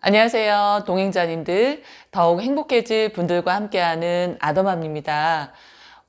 안녕하세요. 동행자님들. 더욱 행복해질 분들과 함께하는 아더맘입니다.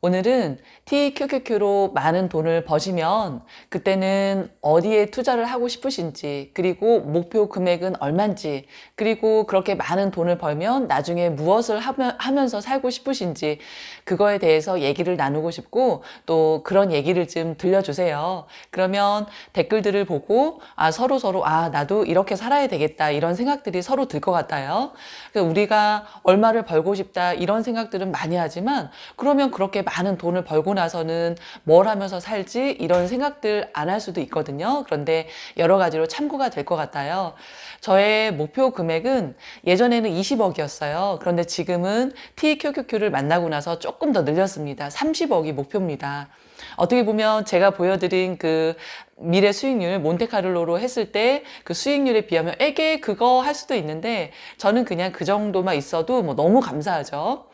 오늘은 TQQQ로 많은 돈을 버시면 그때는 어디에 투자를 하고 싶으신지, 그리고 목표 금액은 얼만지, 그리고 그렇게 많은 돈을 벌면 나중에 무엇을 하면서 살고 싶으신지, 그거에 대해서 얘기를 나누고 싶고, 또 그런 얘기를 좀 들려주세요. 그러면 댓글들을 보고, 아, 서로 서로, 아, 나도 이렇게 살아야 되겠다, 이런 생각들이 서로 들 것 같아요. 우리가 얼마를 벌고 싶다, 이런 생각들은 많이 하지만, 그러면 그렇게 많은 돈을 벌고 나서는 뭘 하면서 살지 이런 생각들 안 할 수도 있거든요. 그런데 여러 가지로 참고가 될 것 같아요. 저의 목표 금액은 예전에는 20억이었어요. 그런데 지금은 TQQQ를 만나고 나서 조금 더 늘렸습니다. 30억이 목표입니다. 어떻게 보면 제가 보여드린 그 미래 수익률 몬테카를로로 했을 때 그 수익률에 비하면 에게 그거 할 수도 있는데 저는 그냥 그 정도만 있어도 뭐 너무 감사하죠.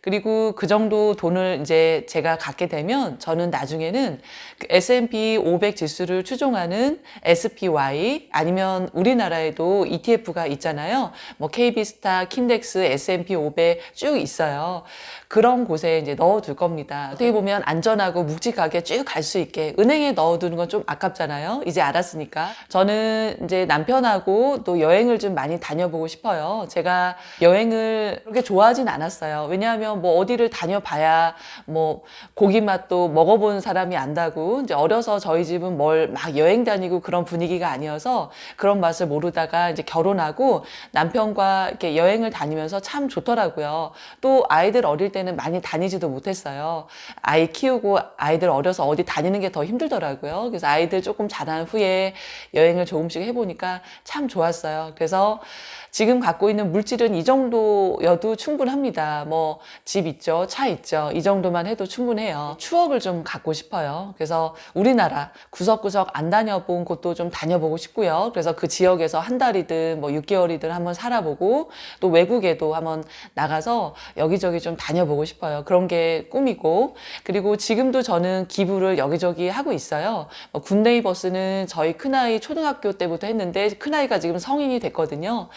그리고 그 정도 돈을 이제 제가 갖게 되면 저는 나중에는 그 S&P 500 지수를 추종하는 SPY 아니면 우리나라에도 ETF가 있잖아요. 뭐 KB스타, 킨덱스, S&P 500 쭉 있어요. 그런 곳에 이제 넣어둘 겁니다. 어떻게 보면 안전하고 묵직하게 쭉 갈 수 있게 은행에 넣어두는 건 좀 아깝잖아요. 이제 알았으니까. 저는 이제 남편하고 또 여행을 좀 많이 다녀보고 싶어요. 제가 여행을 그렇게 좋아하진 않았어요. 왜냐하면 뭐 어디를 다녀봐야 뭐 고기 맛도 먹어본 사람이 안다고 이제 어려서 저희 집은 뭘 막 여행 다니고 그런 분위기가 아니어서 그런 맛을 모르다가 이제 결혼하고 남편과 이렇게 여행을 다니면서 참 좋더라고요. 또 아이들 어릴 때는 많이 다니지도 못했어요. 아이 키우고 아이들 어려서 어디 다니는 게 더 힘들더라고요. 그래서 아이들 조금 자란 후에 여행을 조금씩 해보니까 참 좋았어요. 그래서 지금 갖고 있는 물질은 이 정도여도 충분합니다. 뭐 집 있죠, 차 있죠. 이 정도만 해도 충분해요. 추억을 좀 갖고 싶어요. 그래서 우리나라 구석구석 안 다녀본 곳도 좀 다녀보고 싶고요. 그래서 그 지역에서 한 달이든 뭐 6개월이든 한번 살아보고 또 외국에도 한번 나가서 여기저기 좀 다녀보고 싶어요. 그런 게 꿈이고 그리고 지금도 저는 기부를 여기저기 하고 있어요. 뭐 굿네이버스는 저희 큰아이 초등학교 때부터 했는데 큰아이가 지금 성인이 됐거든요.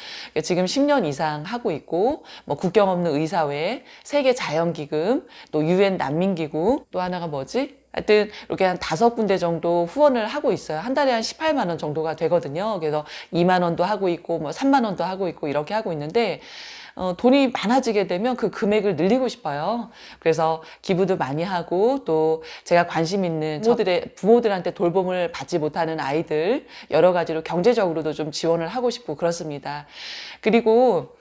지금 10년 이상 하고 있고 뭐 국경 없는 의사회, 세계 자연기금, 또 유엔 난민기구, 또 하나가 뭐지? 하여튼 이렇게 한 다섯 군데 정도 후원을 하고 있어요. 한 달에 한 18만 원 정도가 되거든요. 그래서 2만 원도 하고 있고 뭐 3만 원도 하고 있고 이렇게 하고 있는데 어, 돈이 많아지게 되면 그 금액을 늘리고 싶어요. 그래서 기부도 많이 하고 또 제가 관심 있는 부모들의 부모들한테 돌봄을 받지 못하는 아이들 여러 가지로 경제적으로도 좀 지원을 하고 싶고 그렇습니다. 그리고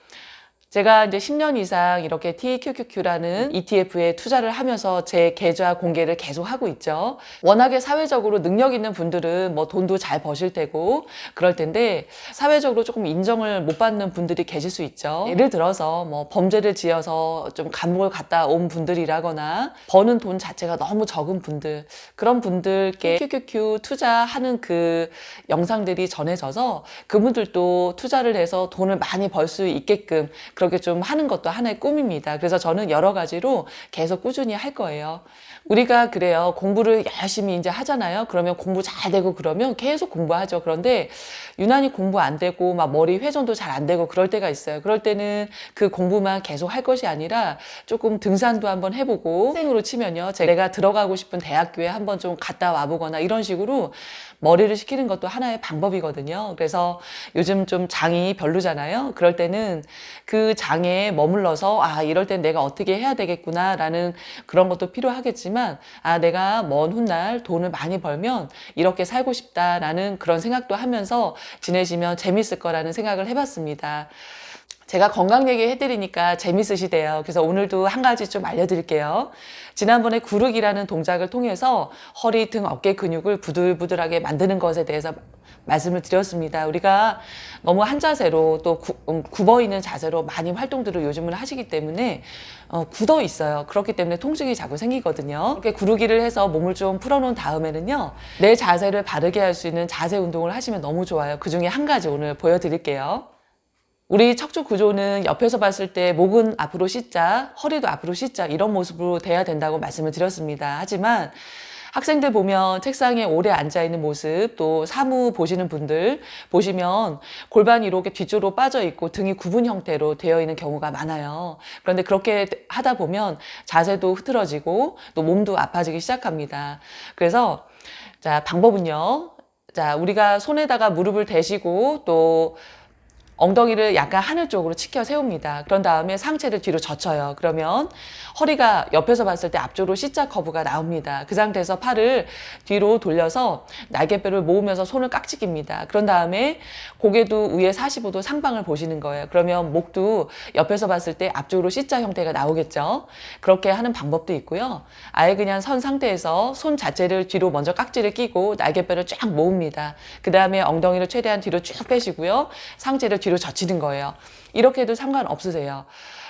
제가 이제 10년 이상 이렇게 TQQQ라는 ETF에 투자를 하면서 제 계좌 공개를 계속 하고 있죠. 워낙에 사회적으로 능력 있는 분들은 뭐 돈도 잘 버실 테고 그럴 텐데 사회적으로 조금 인정을 못 받는 분들이 계실 수 있죠. 예를 들어서 뭐 범죄를 지어서 좀 감옥을 갔다 온 분들이라거나 버는 돈 자체가 너무 적은 분들 그런 분들께 QQQ 투자하는 그 영상들이 전해져서 그분들도 투자를 해서 돈을 많이 벌 수 있게끔 그렇게 좀 하는 것도 하나의 꿈입니다. 그래서 저는 여러 가지로 계속 꾸준히 할 거예요. 우리가 그래요. 공부를 열심히 이제 하잖아요. 그러면 공부 잘 되고 그러면 계속 공부하죠. 그런데 유난히 공부 안 되고 막 머리 회전도 잘 안 되고 그럴 때가 있어요. 그럴 때는 그 공부만 계속 할 것이 아니라 조금 등산도 한번 해보고 생으로 치면요. 제가 들어가고 싶은 대학교에 한번 좀 갔다 와보거나 이런 식으로 머리를 식히는 것도 하나의 방법이거든요. 그래서 요즘 좀 장이 별로잖아요. 그럴 때는 그 장에 머물러서 아 이럴 땐 내가 어떻게 해야 되겠구나라는 그런 것도 필요하겠지만 아 내가 먼 훗날 돈을 많이 벌면 이렇게 살고 싶다라는 그런 생각도 하면서 지내시면 재밌을 거라는 생각을 해봤습니다. 제가 건강 얘기 해드리니까 재밌으시대요. 그래서 오늘도 한 가지 좀 알려드릴게요. 지난번에 구르기라는 동작을 통해서 허리, 등, 어깨 근육을 부들부들하게 만드는 것에 대해서 말씀을 드렸습니다. 우리가 너무 한 자세로 또 구, 음, 굽어 있는 자세로 많이 활동들을 요즘은 하시기 때문에 어, 굳어 있어요. 그렇기 때문에 통증이 자꾸 생기거든요. 이렇게 구르기를 해서 몸을 좀 풀어놓은 다음에는요, 내 자세를 바르게 할 수 있는 자세 운동을 하시면 너무 좋아요. 그 중에 한 가지 오늘 보여드릴게요. 우리 척추 구조는 옆에서 봤을 때 목은 앞으로 씻자, 허리도 앞으로 씻자 이런 모습으로 돼야 된다고 말씀을 드렸습니다. 하지만 학생들 보면 책상에 오래 앉아 있는 모습, 또 사무 보시는 분들 보시면 골반이 이렇게 뒤쪽으로 빠져 있고 등이 굽은 형태로 되어 있는 경우가 많아요. 그런데 그렇게 하다 보면 자세도 흐트러지고 또 몸도 아파지기 시작합니다. 그래서 자, 방법은요. 자, 우리가 손에다가 무릎을 대시고 또 엉덩이를 약간 하늘 쪽으로 치켜 세웁니다. 그런 다음에 상체를 뒤로 젖혀요. 그러면 허리가 옆에서 봤을 때 앞쪽으로 C자 커브가 나옵니다. 그 상태에서 팔을 뒤로 돌려서 날개뼈를 모으면서 손을 깍지 깁니다. 그런 다음에 고개도 위에 45도 상방을 보시는 거예요. 그러면 목도 옆에서 봤을 때 앞쪽으로 C자 형태가 나오겠죠. 그렇게 하는 방법도 있고요. 아예 그냥 선 상태에서 손 자체를 뒤로 먼저 깍지를 끼고 날개뼈를 쫙 모읍니다. 그 다음에 엉덩이를 최대한 뒤로 쭉 빼시고요. 상체를 뒤로 젖히는 거예요. 이렇게 해도 상관없으세요.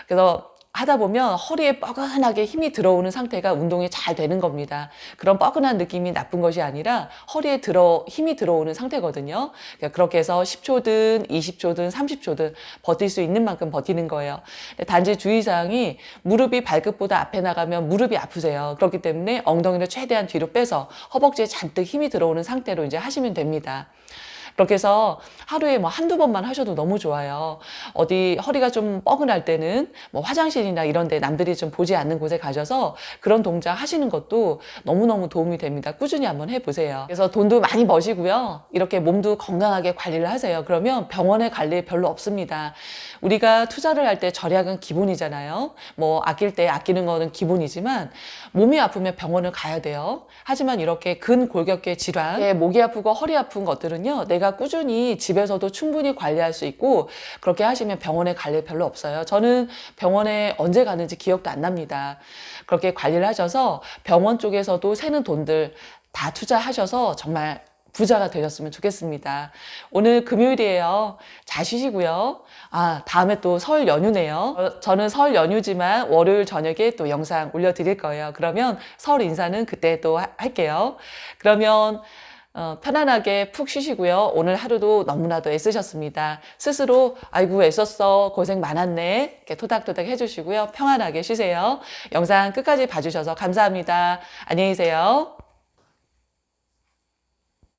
그래서 하다 보면 허리에 뻐근하게 힘이 들어오는 상태가 운동이 잘 되는 겁니다. 그런 뻐근한 느낌이 나쁜 것이 아니라 허리에 들어 힘이 들어오는 상태거든요. 그러니까 그렇게 해서 10초든 20초든 30초든 버틸 수 있는 만큼 버티는 거예요. 단지 주의사항이 무릎이 발끝보다 앞에 나가면 무릎이 아프세요. 그렇기 때문에 엉덩이를 최대한 뒤로 빼서 허벅지에 잔뜩 힘이 들어오는 상태로 이제 하시면 됩니다. 그렇게 해서 하루에 뭐 한두 번만 하셔도 너무 좋아요. 어디 허리가 좀 뻐근할 때는 뭐 화장실이나 이런 데 남들이 좀 보지 않는 곳에 가셔서 그런 동작 하시는 것도 너무너무 도움이 됩니다. 꾸준히 한번 해보세요. 그래서 돈도 많이 버시고요. 이렇게 몸도 건강하게 관리를 하세요. 그러면 병원에 갈 일 별로 없습니다. 우리가 투자를 할 때 절약은 기본이잖아요. 뭐 아낄 때 아끼는 거는 기본이지만 몸이 아프면 병원을 가야 돼요. 하지만 이렇게 근골격계 질환, 예, 목이 아프고 허리 아픈 것들은요. 내가 꾸준히 집에서도 충분히 관리할 수 있고 그렇게 하시면 병원에 갈 일 별로 없어요. 저는 병원에 언제 가는지 기억도 안 납니다. 그렇게 관리를 하셔서 병원 쪽에서도 새는 돈들 다 투자하셔서 정말 부자가 되셨으면 좋겠습니다. 오늘 금요일이에요. 잘 쉬시고요. 아, 다음에 또 설 연휴네요. 어, 저는 설 연휴지만 월요일 저녁에 또 영상 올려드릴 거예요. 그러면 설 인사는 그때 또 하- 할게요. 그러면 어, 편안하게 푹 쉬시고요. 오늘 하루도 너무나도 애쓰셨습니다. 스스로 아이고 애썼어 고생 많았네 이렇게 토닥토닥 해주시고요. 평안하게 쉬세요. 영상 끝까지 봐주셔서 감사합니다. 안녕히 계세요.